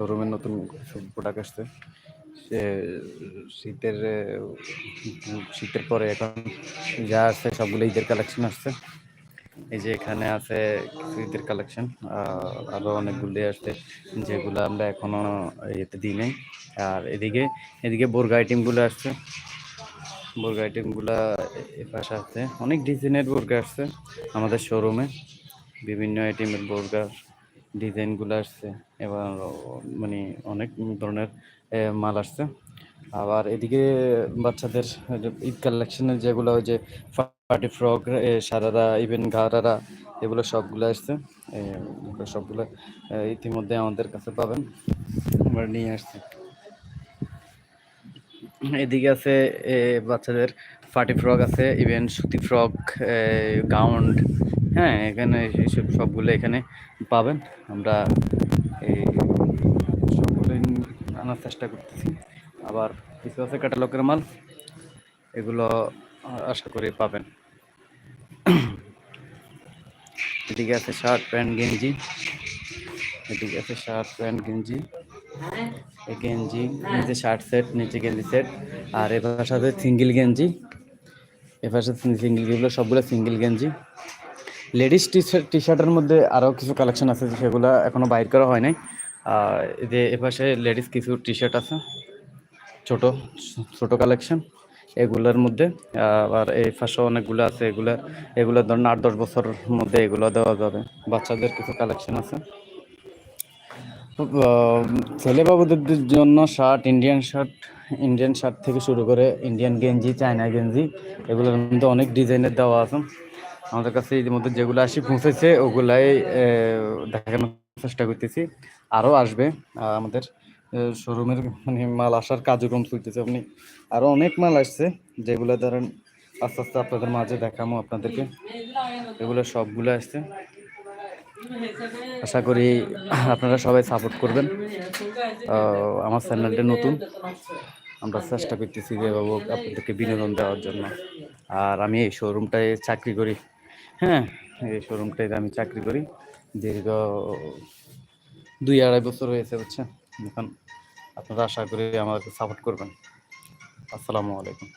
শোরুমের নতুন প্রোডাক্ট আসছে। শীতের শীতের পরে এখন যা আছে সবগুলো ঈদের কালেকশন আসছে। এই যে এখানে আছে ঈদের কালেকশন আরও অনেকগুলি আসছে, যেগুলো আমরা এখনও ইয়েতে দিই নাই। আর এদিকে এদিকে বোরগা আইটেমগুলো আসছে। বোরগা আইটেমগুলো এ পাশে আছে। অনেক ডিজাইনের বোরগা আসছে আমাদের শোরুমে বিভিন্ন আইটেমের বোরগার ডিজাইনগুলো আসছে, এবার মানে অনেক ধরনের মাল আসছে। আবার এদিকে বাচ্চাদের ঈদ কালেকশনের যেগুলো ওই যে party frock sharara even gharara, এগুলো সবগুলো আসছে। সবগুলো ইতিমধ্যে আমাদের কাছে পাবেন। আমরা নিয়ে আসছি। এদিকে আছে বাচ্চাদের পার্টি ফ্রক আছে ইভেন সুতি ফ্রক গাউন্ড হ্যাঁ এখানে এইসব সবগুলো এখানে পাবেন। আমরা এই সবগুলো আনার চেষ্টা করতেছি। আবার কিছু আছে ক্যাটালগের মাল, এগুলো আশা করি পাবেন। এদিকে আছে শার্ট, প্যান্ট, গেঞ্জি। এদিকে আছে শার্ট, প্যান্ট, গেঞ্জি। গেঞ্জি, নিচে শার্ট সেট, নিচে গেঞ্জি সেট। আর এবার সাথে সিঙ্গেল গেঞ্জি। এবার সাথে সিঙ্গেল যেগুলো সবগুলো সিঙ্গেল গেঞ্জি। লেডিস টি টি শার্টের মধ্যে আরও কিছু কালেকশন আছে সেগুলো এখনও বাইর করা হয় নাই। আর যে এপাশে লেডিস কিছু টি শার্ট আছে, ছোট ছোট কালেকশন এগুলোর মধ্যে। আবার এই পাশে অনেকগুলো আছে এগুলো এগুলো ধরুন আট দশ বছরের মধ্যে এগুলো দেওয়া যাবে। বাচ্চাদের কিছু কালেকশন আছে। ছেলে বাবুদের জন্য shirt Indian shirt Indian shirt থেকে শুরু করে ইন্ডিয়ান গেঞ্জি চায়না গেঞ্জি, এগুলোর মধ্যে অনেক ডিজাইনের দেওয়া আছে। আমাদের কাছে ইতিমধ্যে যেগুলো আসি পৌঁছেছে, ওগুলাই দেখানোর চেষ্টা করতেছি। আরও আসবে আমাদের শোরুমের মানে মাল আসার কার্যক্রম চলতেছে। আপনি আরও অনেক মাল আসছে, যেগুলো ধরেন আস্তে আস্তে আপনাদের মাঝে দেখামো আপনাদেরকে। এগুলো সবগুলো আসছে। আশা করি আপনারা সবাই সাপোর্ট করবেন। আমার চ্যানেলটা নতুন। আমরা চেষ্টা করতেছি যে বাবু আপনাদেরকে বিনোদন দেওয়ার জন্য। আর আমি এই শোরুমটায় চাকরি করি। হ্যাঁ। এই শোরুমটাতে আমি চাকরি করি। দীর্ঘ দুই আড়াই বছর হয়েছে, বুঝছেন? এখন আপনারা আশা করি আমাদেরকে সাপোর্ট করবেন। আসসালামু আলাইকুম।